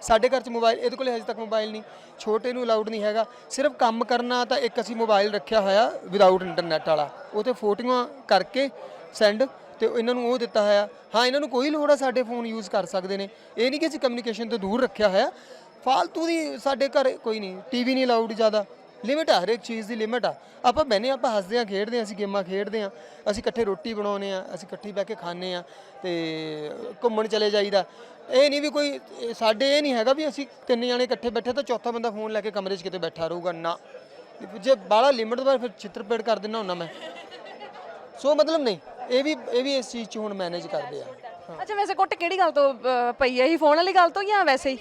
S3: ਸਾਡੇ ਘਰ 'ਚ ਮੋਬਾਈਲ ਇਹਦੇ ਕੋਲੇ ਹਜੇ ਤੱਕ ਮੋਬਾਈਲ ਨਹੀਂ। ਛੋਟੇ ਨੂੰ ਅਲਾਉਡ ਨਹੀਂ ਹੈਗਾ। ਸਿਰਫ ਕੰਮ ਕਰਨਾ ਤਾਂ ਇੱਕ ਅਸੀਂ ਮੋਬਾਈਲ ਰੱਖਿਆ ਹੋਇਆ ਵਿਦਆਊਟ ਇੰਟਰਨੈਟ ਵਾਲਾ। ਉਹ ਤੇ ਫੋਟੋਆਂ ਕਰਕੇ ਸੈਂਡ ਤੇ ਇਹਨਾਂ ਨੂੰ ਉਹ ਦਿੱਤਾ ਹੋਇਆ। ਹਾਂ, ਇਹਨਾਂ ਨੂੰ ਕੋਈ ਲੋੜ ਆ ਸਾਡੇ ਫੋਨ ਯੂਜ਼ ਕਰ ਸਕਦੇ ਨੇ। ਇਹ ਨਹੀਂ ਕਿ ਅਸੀਂ ਕਮਿਊਨੀਕੇਸ਼ਨ ਤੋਂ ਦੂਰ ਰੱਖਿਆ ਹੋਇਆ। ਫਾਲਤੂ ਦੀ ਸਾਡੇ ਘਰ ਕੋਈ ਨਹੀਂ ਟੀਵੀ ਨਹੀਂ ਅਲਾਉਡ ਜ਼ਿਆਦਾ। ਲਿਮਿਟ ਆ, ਹਰੇਕ ਚੀਜ਼ ਦੀ ਲਿਮਿਟ ਆ। ਆਪਾਂ ਬਹਿਨੇ ਆਪਾਂ ਹੱਸਦੇ ਆ ਖੇਡਦੇ ਆ ਅਸੀਂ ਗੇਮਾਂ ਖੇਡਦੇ ਆ ਅਸੀਂ ਇਕੱਠੇ ਰੋਟੀ ਬਣਾਉਨੇ ਆ ਅਸੀਂ ਇਕੱਠੇ ਬਹਿ ਕੇ ਖਾਂਦੇ ਆ ਤੇ ਘੁੰਮਣ ਚਲੇ ਜਾਈਦਾ। ਇਹ ਨਹੀਂ ਵੀ ਕੋਈ ਸਾਡੇ ਇਹ ਨਹੀਂ ਹੈਗਾ ਵੀ ਅਸੀਂ ਤਿੰਨ ਜਣੇ ਇਕੱਠੇ ਬੈਠੇ ਤਾਂ ਚੌਥਾ ਬੰਦਾ ਫੋਨ ਲੈ ਕੇ ਕਮਰੇ 'ਚ ਕਿਤੇ ਬੈਠਾ ਰਹੂਗਾ। ਨਾ। ਜੇ ਬਾਹਲਾ ਲਿਮਿਟ ਤੋਂ ਬਾਅਦ ਫਿਰ ਚਿੱਤਰਪੇੜ ਕਰ ਦਿੰਦਾ ਹੁੰਦਾ ਮੈਂ। ਸੋ ਮਤਲਬ ਨਹੀਂ। ਇਹ ਵੀ ਇਹ ਵੀ ਇਸ ਚੀਜ਼ 'ਚ ਹੁਣ ਮੈਨੇਜ ਕਰਦੇ ਆ।
S2: ਅੱਛਾ ਵੈਸੇ ਕੁੱਟ ਕਿਹੜੀ ਗੱਲ ਤੋਂ ਪਈ ਹੈ ਇਹ ਫੋਨ ਵਾਲੀ ਗੱਲ ਤੋਂ ਜਾਂ ਵੈਸੇ ਹੀ?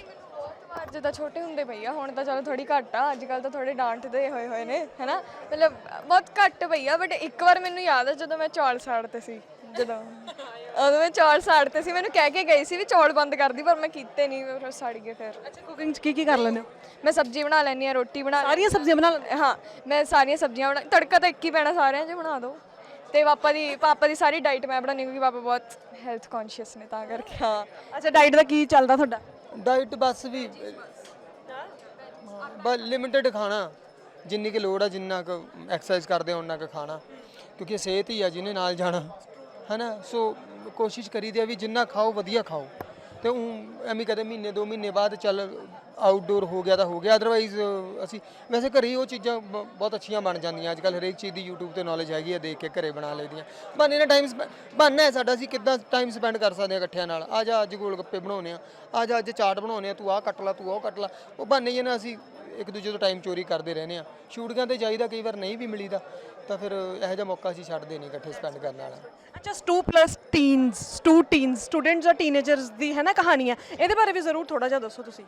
S1: ਅੱਜ ਤਾਂ ਛੋਟੇ ਹੁੰਦੇ ਭਈਆ ਹੁਣ ਤਾਂ ਚਲੋ ਥੋੜੀ ਘੱਟ ਆ। ਅੱਜ ਕੱਲ ਤਾਂ ਥੋੜੇ ਡਾਂਟਦੇ ਹੋਏ ਹੋਏ ਨੇ ਹੈਨਾ? ਮਤਲਬ ਬਹੁਤ ਘੱਟ ਭਈਆ ਬਟ ਇੱਕ ਵਾਰ ਮੈਨੂੰ ਯਾਦ ਹੈ ਜਦੋਂ ਮੈਂ ਚੌਲ ਸਾੜਤੇ ਸੀ ਜਦੋਂ। ਉਦੋਂ ਮੈਂ ਚੌਲ ਸਾੜਤੇ ਸੀ ਮੈਨੂੰ ਕਹਿ ਕੇ ਗਈ ਸੀ ਵੀ ਚੌਲ ਬੰਦ ਕਰਦੀ ਪਰ ਮੈਂ ਕੀਤੇ ਨਹੀਂ ਫਿਰ ਸੜ ਗਏ ਫਿਰ।
S2: ਅੱਛਾ ਕੁਕਿੰਗ 'ਚ ਕੀ ਕੀ ਕਰ ਲੈਂਦੇ ਹੋ?
S1: ਮੈਂ ਸਬਜ਼ੀ ਬਣਾ ਲੈਂਦੀ ਆ ਰੋਟੀ ਬਣਾ
S2: ਸਾਰੀਆਂ ਸਬਜ਼ੀਆਂ ਬਣਾ ਲੈਂਦੇ
S1: ਹਾਂ? ਮੈਂ ਸਾਰੀਆਂ ਸਬਜ਼ੀਆਂ ਬਣਾ ਤੜਕਾ ਤਾਂ ਇੱਕ ਹੀ ਪੈਣਾ ਸਾਰਿਆਂ 'ਚ ਬਣਾ ਦਿਓ ਤੇ ਪਾਪਾ ਦੀ ਪਾਪਾ ਦੀ ਸਾਰੀ ਡਾਈਟ ਮੈਂ ਬਣਾਉਂਦੀ ਕਿਉਂਕਿ ਪਾਪਾ ਬਹੁਤ ਹੈਲਥ ਕੌਨਸ਼ੀਅਸ ਨੇ ਤਾਂ ਕਰਕੇ। ਹਾਂ।
S2: ਅੱਛਾ ਡਾਈਟ ਦਾ ਕੀ ਚੱਲਦਾ ਤੁਹਾਡਾ?
S3: ਡਾਈਟ ਬਸ ਵੀ ਬਸ ਲਿਮਿਟਡ ਖਾਣਾ। ਜਿੰਨੀ ਕਿ ਲੋੜ ਆ ਜਿੰਨਾ ਕੁ ਐਕਸਰਸਾਈਜ਼ ਕਰਦੇ ਉਹਨਾਂ ਕੁ ਖਾਣਾ। ਕਿਉਂਕਿ ਸਿਹਤ ਹੀ ਆ ਜਿਹਨੇ ਨਾਲ ਜਾਣਾ। ਹਨਾ? ਸੋ ਕੋਸ਼ਿਸ਼ ਕਰੀਦੀ ਆ ਵੀ ਜਿੰਨਾ ਖਾਓ ਵਧੀਆ ਖਾਓ। ਤੇ ਉਹ ਐਵੇਂ ਕਦੇ ਮਹੀਨੇ ਦੋ ਮਹੀਨੇ ਬਾਅਦ ਚੱਲ ਆਊਟਡੋਰ ਹੋ ਗਿਆ ਤਾਂ ਹੋ ਗਿਆ ਅਦਰਵਾਈਜ਼ ਅਸੀਂ ਵੈਸੇ ਘਰੇ ਹੀ ਉਹ ਚੀਜ਼ਾਂ ਬ- ਬਹੁਤ ਅੱਛੀਆਂ ਬਣ ਜਾਂਦੀਆਂ ਅੱਜ ਕੱਲ ਹਰੇਕ ਚੀਜ਼ ਦੀ YouTube ਤੇ ਨੌਲੇਜ ਹੈਗੀ ਆ ਦੇਖ ਕੇ ਘਰੇ ਬਣਾ ਲਈਦੀਆਂ ਬਹਾਨੇ ਨਾਲ ਟਾਈਮ ਬਹਾਨਾ ਹੈ ਸਾਡਾ ਅਸੀਂ ਕਿੱਦਾਂ ਟਾਈਮ ਸਪੈਂਡ ਕਰ ਸਕਦੇ ਆ ਇਕੱਠਿਆਂ ਨਾਲ। ਆ ਜਾ ਅੱਜ ਗੋਲ ਗੱਪੇ ਬਣਾਉਣੇ ਆ ਆ ਜਾ ਅੱਜ ਚਾਟ ਬਣਾਉਣੇ ਆ ਤੂੰ ਆਹ ਕੱਟ ਲਾ, ਤੂੰ ਉਹ ਕੱਟ ਲਾ। ਉਹ ਬਹਾਨੇ ਜਿਹੇ ਨਾਲ ਅਸੀਂ ਇੱਕ ਦੂਜੇ ਤੋਂ ਟਾਈਮ ਚੋਰੀ ਕਰਦੇ ਰਹਿੰਦੇ ਆ। ਸ਼ੂਟਿੰਗਾਂ ਤੇ ਜਾਈਦਾ ਕਈ ਵਾਰ ਨਹੀਂ ਵੀ ਮਿਲੀਦਾ ਤਾਂ ਫਿਰ ਇਹੋ ਜਿਹਾ ਮੌਕਾ ਅਸੀਂ ਛੱਡਦੇ ਨਹੀਂ ਇਕੱਠੇ ਸਪੈਂਡ ਕਰਨ ਵਾਲਾ।
S2: ਅੱਛਾ 2 ਪਲੱਸ ਟੀਨਸ 2 ਟੀਨਸ ਸਟੂਡੈਂਟਸ ਜਾਂ ਟੀਨੇਜਰਸ ਦੀ ਹੈ ਨਾ ਕਹਾਣੀ ਹੈ ਇਹਦੇ ਬਾਰੇ ਵੀ ਜ਼ਰੂਰ ਥੋੜਾ ਜਿਹਾ ਦੱਸੋ ਤੁਸੀਂ।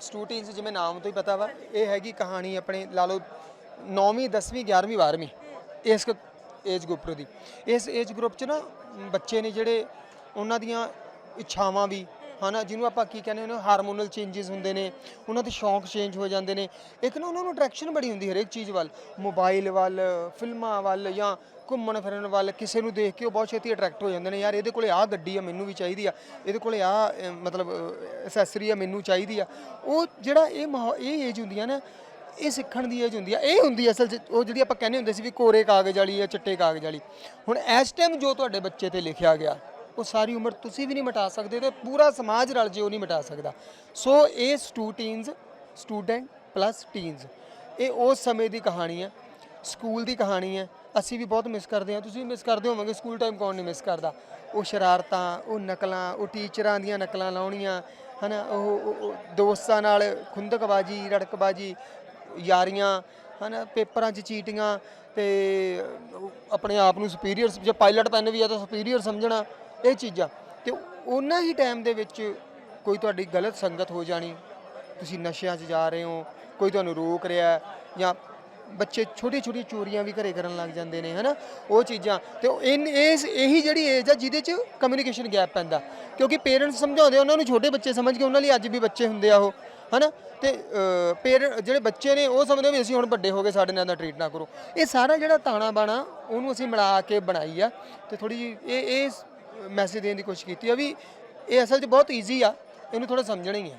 S3: ਸਟੂਡੈਂਟਸ ਜਿਵੇਂ ਨਾਮ ਤੋਂ ਹੀ ਪਤਾ ਵਾ ਇਹ ਹੈਗੀ ਕਹਾਣੀ ਆਪਣੇ ਲਾ ਲਓ 9ਵੀਂ 10ਵੀਂ 11ਵੀਂ 12ਵੀਂ ਇਸ ਏਜ ਗਰੁੱਪ ਦੀ। ਇਸ ਏਜ ਗਰੁੱਪ 'ਚ ਨਾ ਬੱਚੇ ਨੇ ਜਿਹੜੇ ਉਹਨਾਂ ਦੀਆਂ ਇੱਛਾਵਾਂ ਵੀ ਹਨਾ, ਜਿਹਨੂੰ ਆਪਾਂ ਕੀ ਕਹਿੰਦੇ ਨੇ ਹਾਰਮੋਨਲ ਚੇਂਜਸ ਹੁੰਦੇ ਨੇ, ਉਹਨਾਂ ਦੇ ਸ਼ੌਂਕ ਚੇਂਜ ਹੋ ਜਾਂਦੇ ਨੇ। ਇੱਕ ਨਾ ਉਹਨਾਂ ਨੂੰ ਅਟਰੈਕਸ਼ਨ ਬੜੀ ਹੁੰਦੀ ਹਰੇਕ ਚੀਜ਼ ਵੱਲ ਮੋਬਾਈਲ ਵੱਲ, ਫਿਲਮਾਂ ਵੱਲ ਜਾਂ ਘੁੰਮਣ ਫਿਰਨ ਵੱਲ, ਕਿਸੇ ਨੂੰ ਦੇਖ ਕੇ ਉਹ ਬਹੁਤ ਛੇਤੀ ਅਟਰੈਕਟ ਹੋ ਜਾਂਦੇ ਨੇ। ਯਾਰ, ਇਹਦੇ ਕੋਲੇ ਆਹ ਗੱਡੀ ਆ, ਮੈਨੂੰ ਵੀ ਚਾਹੀਦੀ ਆ। ਇਹਦੇ ਕੋਲੇ ਆਹ ਮਤਲਬ ਐਕਸੈਸਰੀ ਆ, ਮੈਨੂੰ ਚਾਹੀਦੀ ਆ। ਉਹ ਜਿਹੜਾ ਇਹ ਮਾਹੌ- ਇਹ ਏਜ ਹੁੰਦੀ ਆ ਨਾ, ਇਹ ਸਿੱਖਣ ਦੀ ਏਜ ਹੁੰਦੀ ਆ। ਇਹ ਹੁੰਦੀ ਅਸਲ 'ਚ, ਉਹ ਜਿਹੜੀ ਆਪਾਂ ਕਹਿੰਦੇ ਹੁੰਦੇ ਸੀ ਵੀ ਕੋਰੇ ਕਾਗਜ਼ ਵਾਲੀ ਆ ਚਿੱਟੇ ਕਾਗਜ਼ ਵਾਲੀ। ਹੁਣ ਇਸ ਟਾਈਮ ਜੋ ਤੁਹਾਡੇ ਬੱਚੇ ਤੇ ਲਿਖਿਆ ਗਿਆ ਉਹ ਸਾਰੀ ਉਮਰ ਤੁਸੀਂ ਵੀ ਨਹੀਂ ਮਿਟਾ ਸਕਦੇ ਤੇ ਪੂਰਾ ਸਮਾਜ ਰਲ ਜੇ ਉਹ ਨਹੀਂ ਮਿਟਾ ਸਕਦਾ। ਸੋ ਇਹ Stu Teens student plus teens ਇਹ ਉਸ ਸਮੇਂ ਦੀ ਕਹਾਣੀ ਹੈ ਸਕੂਲ ਦੀ ਕਹਾਣੀ ਹੈ। ਅਸੀਂ ਵੀ ਬਹੁਤ ਮਿਸ ਕਰਦੇ ਹਾਂ। ਤੁਸੀਂ ਵੀ ਮਿਸ ਕਰਦੇ ਹੋਵੋਗੇ ਸਕੂਲ ਟਾਈਮ ਕੌਣ ਨਹੀਂ ਮਿਸ ਕਰਦਾ। ਉਹ ਸ਼ਰਾਰਤਾਂ, ਉਹ ਨਕਲਾਂ, ਉਹ ਟੀਚਰਾਂ ਦੀਆਂ ਨਕਲਾਂ ਲਾਉਣੀਆਂ, ਹਨਾ, ਉਹ, ਉਹ- ਦੋਸਤਾਂ ਨਾਲ ਖੁੰਦਕਬਾਜੀ, ਰੜਕਬਾਜੀ, ਯਾਰੀਆਂ, ਹਨਾ, ਪੇਪਰਾਂ 'ਚ ਚੀਟੀਆਂ ਤੇ ਆਪਣੇ ਆਪ ਨੂੰ ਸੁਪੀਰੀਅਰ ਜੇ ਪਾਇਲਟ ਪੈਨ ਵੀ ਆ ਤਾਂ ਸੁਪੀਰੀਅਰ ਸਮਝਣਾ। ਇਹ ਚੀਜ਼ਾਂ। ਤੇ ਉਹਨਾਂ ਹੀ ਟਾਈਮ ਦੇ ਵਿੱਚ ਕੋਈ ਤੁਹਾਡੀ ਗਲਤ ਸੰਗਤ ਹੋ ਜਾਣੀ। ਤੁਸੀਂ ਨਸ਼ਿਆਂ 'ਚ ਜਾ ਰਹੇ ਹੋ, ਕੋਈ ਤੁਹਾਨੂੰ ਰੋਕ ਰਿਹਾ ਜਾਂ ਬੱਚੇ ਛੋਟੀ ਛੋਟੀ ਚੋਰੀਆਂ ਵੀ ਘਰੇ ਕਰਨ ਲੱਗ ਜਾਂਦੇ ਨੇ, ਹਨਾ? ਉਹ ਚੀਜ਼ਾਂ। ਤੇ ਇਨ, ਇਸ, ਇਹੀ ਜਿਹੜੀ ਏਜ ਆ, ਜਿਹਦੇ 'ਚ ਕਮਿਊਨੀਕੇਸ਼ਨ ਗੈਪ ਪੈਂਦਾ। ਕਿਉਂਕਿ ਪੇਰੈਂਟਸ ਸਮਝਾਉਂਦੇ ਉਹਨਾਂ ਨੂੰ ਛੋਟੇ ਬੱਚੇ ਸਮਝ ਕੇ ਉਹਨਾਂ ਲਈ ਅੱਜ ਵੀ ਬੱਚੇ ਹੁੰਦੇ ਆ ਉਹ, ਹਨਾ? ਤੇ ਪੇਰੈਂਟ ਜਿਹੜੇ ਬੱਚੇ ਨੇ, ਉਹ ਸਮਝਦੇ ਵੀ ਅਸੀਂ ਹੁਣ ਵੱਡੇ ਹੋ ਗਏ, ਸਾਡੇ ਨਾਲ ਦਾ ਟ੍ਰੀਟ ਨਾ ਕਰੋ। ਇਹ ਸਾਰਾ ਜਿਹੜਾ ਤਾਣਾ ਬਾਣਾ ਉਹਨੂੰ ਅਸੀਂ ਮਿਲਾ ਕੇ ਬਣਾਈ ਆ। ਤੇ ਥੋੜੀ ਜਿਹੀ, ਇਹ ਇਹ ਮੈਸੇਜ ਦੇਣ ਦੀ ਕੋਸ਼ਿਸ਼ ਕੀਤੀ ਆ ਵੀ ਇਹ ਅਸਲ 'ਚ ਬਹੁਤ ਈਜ਼ੀ ਆ ਇਹਨੂੰ ਥੋੜਾ ਸਮਝਣਾ ਹੀ ਹੈ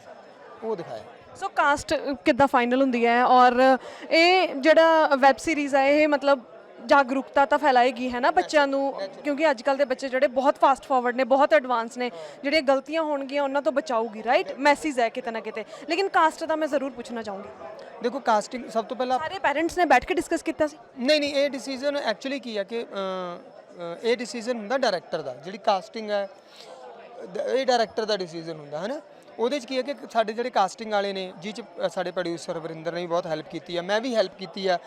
S3: ਉਹ ਦਿਖਾਇਆ।
S2: ਸੋ ਕਾਸਟ ਕਿੱਦਾਂ ਫਾਈਨਲ ਹੁੰਦੀ ਹੈ ਔਰ ਇਹ ਜਿਹੜਾ ਵੈਬ ਸੀਰੀਜ਼ ਹੈ ਇਹ ਮਤਲਬ ਜਾਗਰੂਕਤਾ ਤਾਂ ਫੈਲਾਏਗੀ ਹੈ ਨਾ ਬੱਚਿਆਂ ਨੂੰ? ਕਿਉਂਕਿ ਅੱਜ ਕੱਲ ਦੇ ਬੱਚੇ ਜਿਹੜੇ ਬਹੁਤ ਫਾਸਟ ਫਾਰਵਰਡ ਨੇ ਬਹੁਤ ਐਡਵਾਂਸ ਨੇ ਜਿਹੜੀਆਂ ਗਲਤੀਆਂ ਹੋਣਗੀਆਂ ਉਹਨਾਂ ਤੋਂ ਬਚਾਊਗੀ ਰਾਈਟ ਮੈਸੇਜ ਹੈ ਕਿਤੇ ਨਾ ਕਿਤੇ। ਲੇਕਿਨ ਕਾਸਟ ਦਾ ਮੈਂ ਜ਼ਰੂਰ ਪੁੱਛਣਾ ਚਾਹੂੰਗੀ।
S3: ਦੇਖੋ ਕਾਸਟਿੰਗ ਸਭ ਤੋਂ ਪਹਿਲਾਂ
S2: ਸਾਰੇ ਪੈਰੈਂਟਸ ਨੇ ਬੈਠ ਕੇ ਡਿਸਕਸ ਕੀਤਾ ਸੀ?
S3: ਨਹੀਂ ਨਹੀਂ ਇਹ ਡਿਸੀਜਨ ਐਕਚੁਅਲੀ ਕੀ ਹੈ ਕਿ ਅ, ਇਹ ਡਿਸੀਜਨ ਹੁੰਦਾ ਡਾਇਰੈਕਟਰ ਦਾ, ਜਿਹੜੀ ਕਾਸਟਿੰਗ ਹੈ ਇਹ ਡਾਇਰੈਕਟਰ ਦਾ ਡਿਸੀਜਨ ਹੁੰਦਾ ਹੈ ਨਾ ਉਹਦੇ ਚ ਕੀ ਹੈ ਕਿ ਸਾਡੇ ਜਿਹੜੇ ਕਾਸਟਿੰਗ ਵਾਲੇ ਨੇ, ਜਿਹ ਚ ਸਾਡੇ ਪ੍ਰੋਡਿਊਸਰ ਵਰਿੰਦਰ ਨੇ ਵੀ ਬਹੁਤ ਹੈਲਪ ਕੀਤੀ ਹੈ ਮੈਂ ਵੀ ਹੈਲਪ ਕੀਤੀ ਆ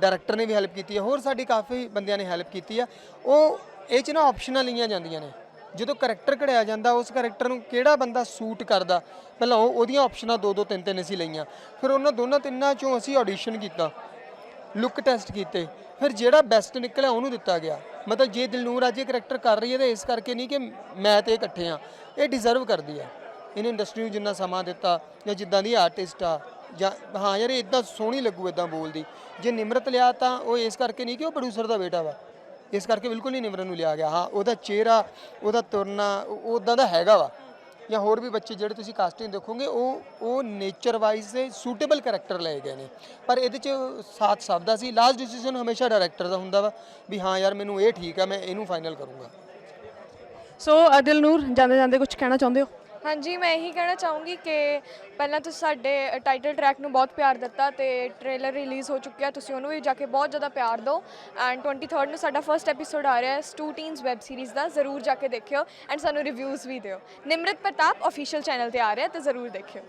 S3: ਡਾਇਰੈਕਟਰ ਨੇ ਵੀ ਹੈਲਪ ਕੀਤੀ ਹੈ ਹੋਰ ਸਾਡੀ ਕਾਫੀ ਬੰਦਿਆਂ ਨੇ ਹੈਲਪ ਕੀਤੀ ਆ। ਉਹ, ਇਹ ਚ ਨਾ ਆਪਸ਼ਨਾਂ ਲਈਆਂ ਜਾਂਦੀਆਂ ਨੇ। ਜਦੋਂ ਕਰੈਕਟਰ ਘੜਿਆ ਜਾਂਦਾ, ਉਸ ਕਰੈਕਟਰ ਨੂੰ ਕਿਹੜਾ ਬੰਦਾ ਸੂਟ ਕਰਦਾ? ਪਹਿਲਾਂ ਉਹ, ਉਹਦੀਆਂ ਆਪਸ਼ਨਾਂ ਦੋ ਦੋ ਤਿੰਨ ਤਿੰਨ ਅਸੀਂ ਲਈਆਂ। ਫਿਰ ਉਹਨਾਂ ਦੋਨਾਂ ਤਿੰਨਾਂ ਚੋਂ ਅਸੀਂ ਆਡੀਸ਼ਨ ਕੀਤਾ। ਲੁੱਕ ਟੈਸਟ ਕੀਤੇ। ਫਿਰ ਜਿਹੜਾ ਬੈਸਟ ਨਿਕਲਿਆ ਉਹਨੂੰ ਦਿੱਤਾ ਗਿਆ। ਮਤਲਬ ਜੇ ਦਿਲਨੂਰ ਅੱਜ ਇਹ ਕਰੈਕਟਰ ਕਰ ਰਹੀ ਹੈ ਤਾਂ ਇਸ ਕਰਕੇ ਨਹੀਂ ਕਿ ਮੈਂ ਤੇ ਇਕੱਠੇ ਆ ਇਹ ਡਿਜ਼ਰਵ ਕਰਦੀ ਆ ਇਹਨੇ ਇੰਡਸਟਰੀ ਨੂੰ ਜਿੰਨਾ ਸਮਾਂ ਦਿੱਤਾ ਜਾਂ ਜਿੱਦਾਂ ਦੀ ਆਰਟਿਸਟ ਆ ਜਾਂ ਹਾਂ ਯਾਰ ਇਹ ਇਦਾਂ ਸੋਹਣੀ ਲੱਗੂ ਇਦਾਂ ਬੋਲਦੀ। ਜੇ ਨਿਮਰਤ ਲਿਆ ਤਾਂ ਉਹ ਇਸ ਕਰਕੇ ਨਹੀਂ ਕਿ ਉਹ ਪ੍ਰੋਡਿਊਸਰ ਦਾ ਬੇਟਾ ਵਾ। ਇਸ ਕਰਕੇ ਬਿਲਕੁਲ ਨਹੀਂ ਨਿਮਰਤ ਨੂੰ ਲਿਆ ਗਿਆ। ਹਾਂ, ਉਹਦਾ ਚਿਹਰਾ, ਉਹਦਾ ਤੁਰਨਾ, ਉਹ ਉਦਾਂ ਦਾ ਹੈਗਾ ਵਾ। ਜਾਂ ਹੋਰ ਵੀ ਬੱਚੇ ਜਿਹੜੇ ਤੁਸੀਂ ਕਾਸਟਿੰਗ ਦੇਖੋਗੇ ਉਹ ਉਹ ਨੇਚਰ ਵਾਈਜ਼ ਦੇ ਸੂਟੇਬਲ ਕੈਰੈਕਟਰ ਲਏ ਗਏ ਨੇ। ਪਰ ਇਹਦੇ ਚ ਸਾਥ ਸਭ ਦਾ ਸੀ। ਲਾਸਟ ਡਿਸੀਜਨ ਹਮੇਸ਼ਾ ਡਾਇਰੈਕਟਰ ਦਾ ਹੁੰਦਾ ਵਾ ਵੀ ਹਾਂ ਯਾਰ ਮੈਨੂੰ ਇਹ ਠੀਕ ਆ ਮੈਂ ਇਹਨੂੰ ਫਾਈਨਲ ਕਰੂੰਗਾ।
S2: ਸੋ ਅ, ਦਿਲਨੂਰ ਜਾਂਦੇ ਜਾਂਦੇ ਕੁਝ ਕਹਿਣਾ ਚਾਹੁੰਦੇ ਹੋ?
S1: ਹਾਂਜੀ ਮੈਂ ਇਹੀ ਕਹਿਣਾ ਚਾਹੂੰਗੀ ਕਿ ਪਹਿਲਾਂ ਤੁਸੀਂ ਸਾਡੇ ਟਾਈਟਲ ਟਰੈਕ ਨੂੰ ਬਹੁਤ ਪਿਆਰ ਦਿੱਤਾ ਤੇ ਟ੍ਰੇਲਰ ਰਿਲੀਜ਼ ਹੋ ਚੁੱਕਿਆ ਤੁਸੀਂ ਉਹਨੂੰ ਵੀ ਜਾ ਕੇ ਬਹੁਤ ਜ਼ਿਆਦਾ ਪਿਆਰ ਦਿਓ। ਐਂਡ 23rd ਨੂੰ ਸਾਡਾ ਫਰਸਟ ਐਪੀਸੋਡ ਆ ਰਿਹਾ ਹੈ ਸਟੂ ਟੀਨਸ ਵੈਬ ਸੀਰੀਜ਼ ਦਾ ਜ਼ਰੂਰ ਜਾ ਕੇ ਦੇਖਿਓ ਐਂਡ ਸਾਨੂੰ ਰਿਵਿਊਜ਼ ਵੀ ਦਿਓ। ਨਿਮਰਤ ਪ੍ਰਤਾਪ ਅਫੀਸ਼ੀਅਲ ਚੈਨਲ ਤੇ ਆ ਰਿਹਾ ਤੇ ਜ਼ਰੂਰ ਦੇਖਿਓ।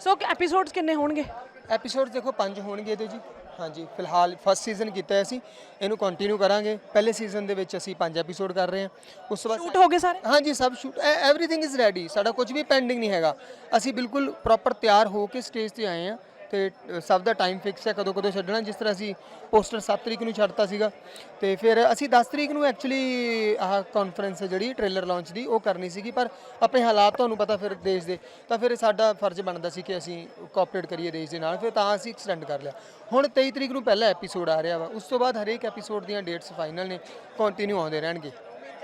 S2: ਸੋ ਐਪੀਸੋਡਸ ਕਿੰਨੇ ਹੋਣਗੇ?
S3: ਐਪੀਸੋਡ ਦੇਖੋ ਪੰਜ ਹੋਣਗੇ ਇਹਦੇ ਜੀ। ਹਾਂਜੀ ਫਿਲਹਾਲ ਫਸਟ ਸੀਜ਼ਨ ਕੀਤਾ ਹੈ ਅਸੀਂ ਇਹਨੂੰ ਕੰਟੀਨਿਊ ਕਰਾਂਗੇ। ਪਹਿਲੇ ਸੀਜ਼ਨ ਦੇ ਵਿੱਚ ਅਸੀਂ ਪੰਜ ਐਪੀਸੋਡ ਕਰ ਰਹੇ ਹਾਂ। ਉਸ ਤੋਂ ਬਾਅਦ
S2: ਸ਼ੂਟ ਹੋ ਗਏ ਸਾਰੇ?
S3: ਹਾਂਜੀ ਸਭ ਸ਼ੂਟ ਐਵਰੀਥਿੰਗ ਇਜ਼ ਰੈਡੀ ਸਾਡਾ ਕੁਝ ਵੀ ਪੈਂਡਿੰਗ ਨਹੀਂ ਹੈਗਾ। ਅਸੀਂ ਬਿਲਕੁਲ ਪ੍ਰੋਪਰ ਤਿਆਰ ਹੋ ਕੇ ਸਟੇਜ ਤੇ ਆਏ ਹਾਂ। ਤੇ ਸਭ ਦਾ ਟਾਈਮ ਫਿਕਸ ਹੈ, ਕਦੋਂ ਕਦੋਂ ਛੱਡਣਾ, ਜਿਸ ਤਰ੍ਹਾਂ ਅਸੀਂ ਪੋਸਟਰ 7 ਤਰੀਕ ਨੂੰ ਛੱਡਤਾ ਸੀਗਾ। ਤੇ ਫਿਰ ਅਸੀਂ 10 ਤਰੀਕ ਨੂੰ ਐਕਚੁਅਲੀ ਆਹ ਕਾਨਫਰੰਸ ਜਿਹੜੀ ਟ੍ਰੇਲਰ ਲਾਂਚ ਦੀ, ਉਹ ਕਰਨੀ ਸੀਗੀ, ਪਰ ਆਪਣੇ ਹਾਲਾਤ ਤੁਹਾਨੂੰ ਪਤਾ ਫਿਰ ਦੇਸ਼ ਦੇ, ਤਾਂ ਫਿਰ ਸਾਡਾ ਫਰਜ਼ ਬਣਦਾ ਸੀ ਕਿ ਅਸੀਂ ਕੋਆਪਰੇਟ ਕਰੀਏ ਦੇਸ਼ ਦੇ ਨਾਲ, ਫਿਰ ਤਾਂ ਅਸੀਂ ਐਕਸਟੈਂਡ ਕਰ ਲਿਆ। ਹੁਣ 23 ਤਰੀਕ ਨੂੰ ਪਹਿਲਾ ਐਪੀਸੋਡ ਆ ਰਿਹਾ ਵਾ, ਉਸ ਤੋਂ ਬਾਅਦ ਹਰੇਕ ਐਪੀਸੋਡ ਦੀਆਂ ਡੇਟਸ ਫਾਈਨਲ ਨੇ ਕੰਟੀਨਿਊ ਆਉਂਦੇ ਰਹਿਣਗੇ।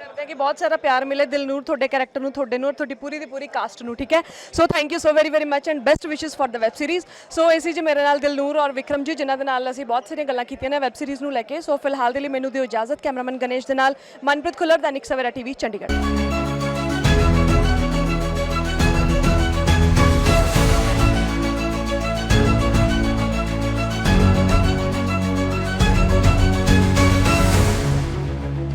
S2: ਕਰਦੇ ਹਾਂ ਕਿ ਬਹੁਤ ਸਾਰਾ ਪਿਆਰ ਮਿਲੇ ਦਿਲਨੂਰ ਤੁਹਾਡੇ ਕੈਰੈਕਟਰ ਨੂੰ, ਤੁਹਾਡੇ ਨੂੰ ਔਰ ਤੁਹਾਡੀ ਪੂਰੀ ਦੀ ਪੂਰੀ ਕਾਸਟ ਨੂੰ, ਠੀਕ ਹੈ? So thank you so very very much and best wishes for the web series so ਇਸੀ ਜੀ ਮੇਰੇ ਨਾਲ ਦਿਲਨੂਰ ਔਰ ਵਿਕਰਮ ਜੀ, ਜਿਨ੍ਹਾਂ ਦੇ ਨਾਲ ਅਸੀਂ ਬਹੁਤ ਸਾਰੀਆਂ ਗੱਲਾਂ ਕੀਤੀਆਂ ਨੇ ਵੈਬ ਸੀਰੀਜ਼ ਨੂੰ ਲੈ ਕੇ। ਸੋ ਫਿਲਹਾਲ ਦੇ ਲਈ ਮੈਨੂੰ ਦਿਓ ਇਜਾਜ਼ਤ, ਕੈਮਰਾਮੈਨ ਗਣੇਸ਼ ਦੇ ਨਾਲ, ਮਨਪ੍ਰੀਤ ਖੁੱਲਰ ਦਾ ਨਿਕ ਸਵੇਰਾ ਟੀਵੀ ਚੰਡੀਗੜ੍ਹ।